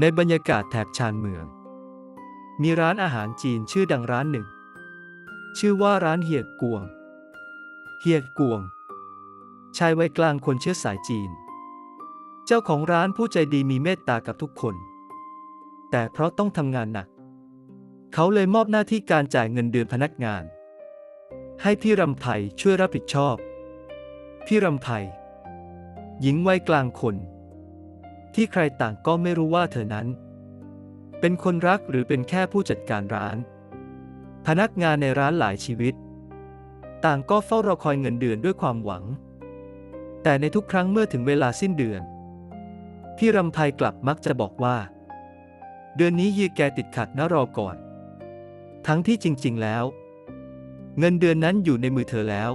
ในบรรยากาศแถบชานเมือง มีร้านอาหารจีนชื่อดังร้านหนึ่ง ชื่อว่าร้านเฮียกวง เฮียกวง ชายวัยกลางคนเชื้อสายจีน เจ้าของร้านผู้ใจดีมีเมตตากับทุกคน แต่เพราะต้องทำงานหนัก เขาเลยมอบหน้าที่การจ่ายเงินเดือนพนักงาน ให้พี่รำไพช่วยรับผิดชอบ พี่รำไพหญิงวัยกลางคน ที่ใครต่างก็ไม่รู้ว่าเธอนั้น เป็นคนรักหรือเป็นแค่ผู้จัดการร้าน พนักงานในร้านหลายชีวิต ต่างก็เฝ้ารอคอยเงินเดือนด้วยความหวัง แต่ในทุกครั้งเมื่อถึงเวลาสิ้นเดือน พี่รำไพกลับมักจะบอกว่า เดือนนี้เฮียแกติดขัดนะรอก่อน ทั้งที่จริง ๆ แล้ว เงินเดือนนั้นอยู่ในมือเธอแล้ว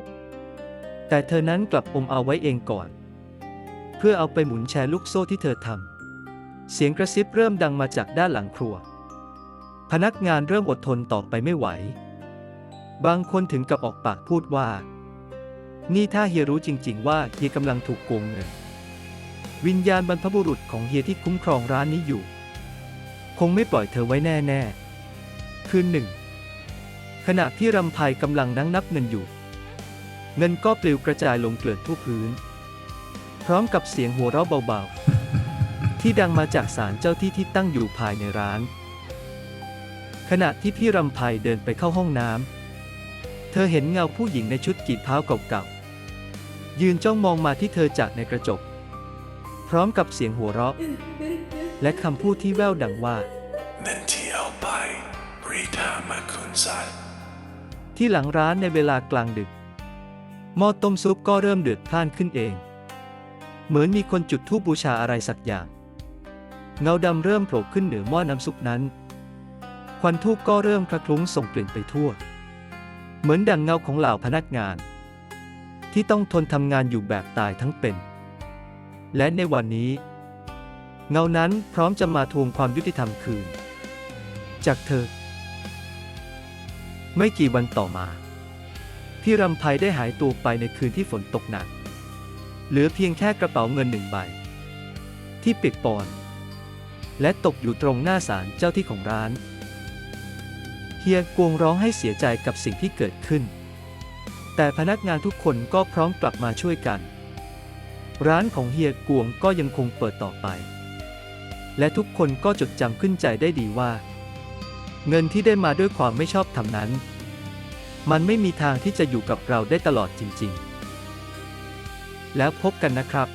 แต่เธอนั้นกลับอมเอาไว้เองก่อน พื่อเอาไปหมุนแชร์ลูกโซ่ที่เธอทำ เสียงกระซิบเริ่มดังมาจากด้านหลังครัว พนักงานเริ่มอดทนต่อไปไม่ไหว บางคนถึงกับออกปากพูดว่า นี่ถ้าเฮียรู้จริง ๆ ว่าเฮียกำลังถูกโกงเงิน วิญญาณบรรพบุรุษของเฮียที่คุ้มครองร้านนี้อยู่ คงไม่ปล่อยเธอไว้แน่ๆ คืนหนึ่ง ขณะที่รำไพกำลังนั่งนับเงินอยู่ เงินก็ปลิวกระจายลงเกลื่อนทั่วพื้น พร้อมกับเสียงหัวเราะเบาๆ ที่ดังมาจากศาลเจ้าที่ที่ตั้งอยู่ภายในร้าน ขณะที่พี่รำไพเดินไปเข้าห้องน้ำเธอเห็นเงาผู้หญิงในชุดกีบเท้าเก่าๆยืนจ้องมองมาที่เธอจากในกระจก พร้อมกับเสียงหัวเราะ และคำพูดที่แว่วดังว่านั่นเที่ยวไปรีทามาคุณสัตที่หลังร้านในเวลากลางดึกหม้อต้มซุปก็เริ่มเดือดพล่านขึ้นเอง เหมือนมีคนจุดธูปบูชาอะไรสักอย่าง เงาดำเริ่มโผล่ขึ้นเหนือหม้อน้ำซุปนั้น ควันทูบก็เริ่มคละคลุ้งส่งกลิ่นไปทั่ว เหมือนดังเงาของเหล่าพนักงาน ที่ต้องทนทำงานอยู่แบบตายทั้งเป็น และในวันนี้ เงานั้นพร้อมจะมาทวงความยุติธรรมคืน จากเธอ ไม่กี่วันต่อมา พี่รำไพได้หายตัวไปในคืนที่ฝนตกหนัก เหลือเพียงแค่กระเป๋าเงินหนึ่งใบ ที่ปียกปอน และตกอยู่ตรงหน้าศาลเจ้าที่ของร้าน เฮียกวงร้องให้เสียใจกับสิ่งที่เกิดขึ้น แต่พนักงานทุกคนก็พร้อมกลับมาช่วยกัน ร้านของเฮียกวงก็ยังคงเปิดต่อไป และทุกคนก็จดจำขึ้นใจได้ดีว่า เงินที่ได้มาด้วยความไม่ชอบธรรมนั้น มันไม่มีทางที่จะอยู่กับเราได้ตลอดจริง ๆ แล้วพบกันนะครับ